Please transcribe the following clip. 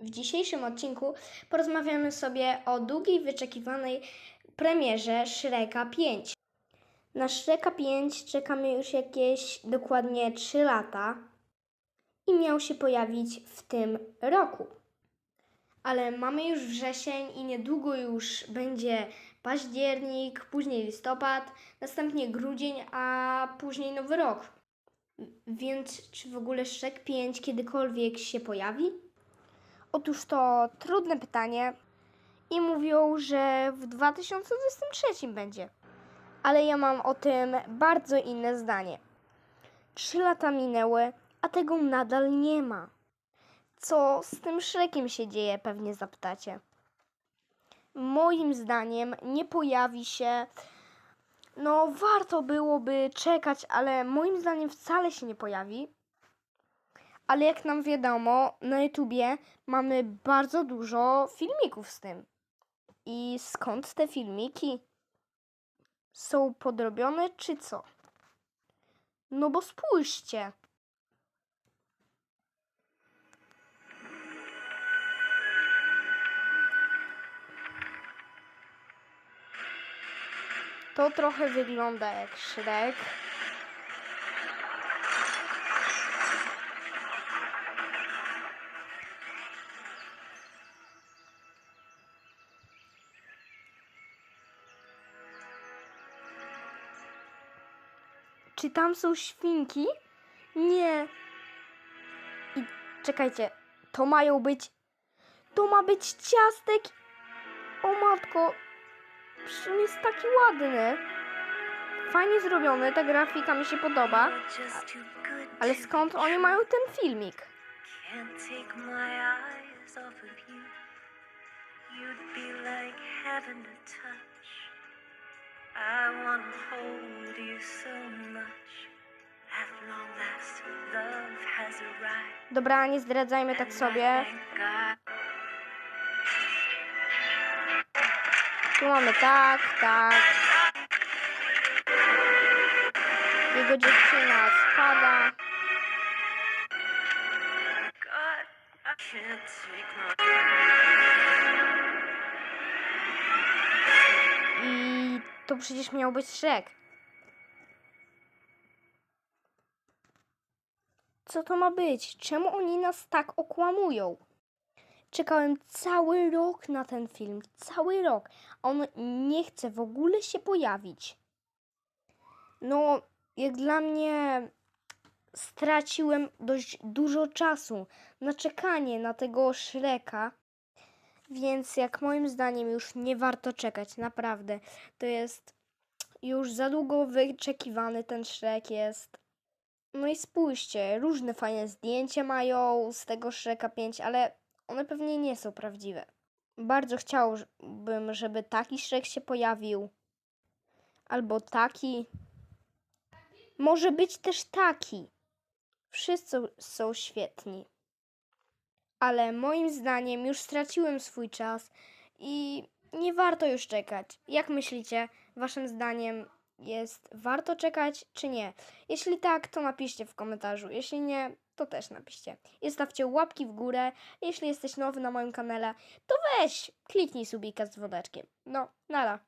W dzisiejszym odcinku porozmawiamy sobie o długiej wyczekiwanej premierze Shreka 5. Na Shreka 5 czekamy już jakieś dokładnie 3 lata i miał się pojawić w tym roku. Ale mamy już wrzesień i niedługo już będzie październik, później listopad, następnie grudzień, a później nowy rok. Więc czy w ogóle Shrek 5 kiedykolwiek się pojawi? Otóż to trudne pytanie i mówią, że w 2023 będzie. Ale ja mam o tym bardzo inne zdanie. Trzy lata minęły, a tego nadal nie ma. Co z tym Shrekiem się dzieje, pewnie zapytacie. Moim zdaniem nie pojawi się. No, warto byłoby czekać, ale moim zdaniem wcale się nie pojawi. Ale jak nam wiadomo, na YouTubie mamy bardzo dużo filmików z tym. I skąd te filmiki? Są podrobione czy co? No bo spójrzcie. To trochę wygląda jak Shrek. Czy tam są świnki? Nie. I czekajcie, to mają być. To ma być ciastek. O matko, przecież on jest taki ładny. Fajnie zrobiony, ta grafika mi się podoba. Ale skąd oni mają ten filmik? You'd be like heaven to touch. I wanna hold you so much. At long last, love has arrived. Dobra, nie zdradzajmy tak sobie. Tu mamy tak, tak. Jego dziewczyna spada. God, To przecież miał być Shrek. Co to ma być? Czemu oni nas tak okłamują? Czekałem cały rok na ten film. Cały rok. On nie chce w ogóle się pojawić. No, jak dla mnie straciłem dość dużo czasu na czekanie na tego Shreka. Więc jak moim zdaniem już nie warto czekać, naprawdę. To jest już za długo wyczekiwany ten Shrek jest. No i spójrzcie, różne fajne zdjęcia mają z tego Shreka 5, ale one pewnie nie są prawdziwe. Bardzo chciałbym, żeby taki Shrek się pojawił. Albo taki. Może być też taki. Wszyscy są świetni ale moim zdaniem już straciłem swój czas i nie warto już czekać. Jak myślicie, waszym zdaniem jest warto czekać czy nie? Jeśli tak, to napiszcie w komentarzu. Jeśli nie, to też napiszcie. I stawcie łapki w górę. Jeśli jesteś nowy na moim kanale, to weź, kliknij subika z dzwoneczkiem. No, nara.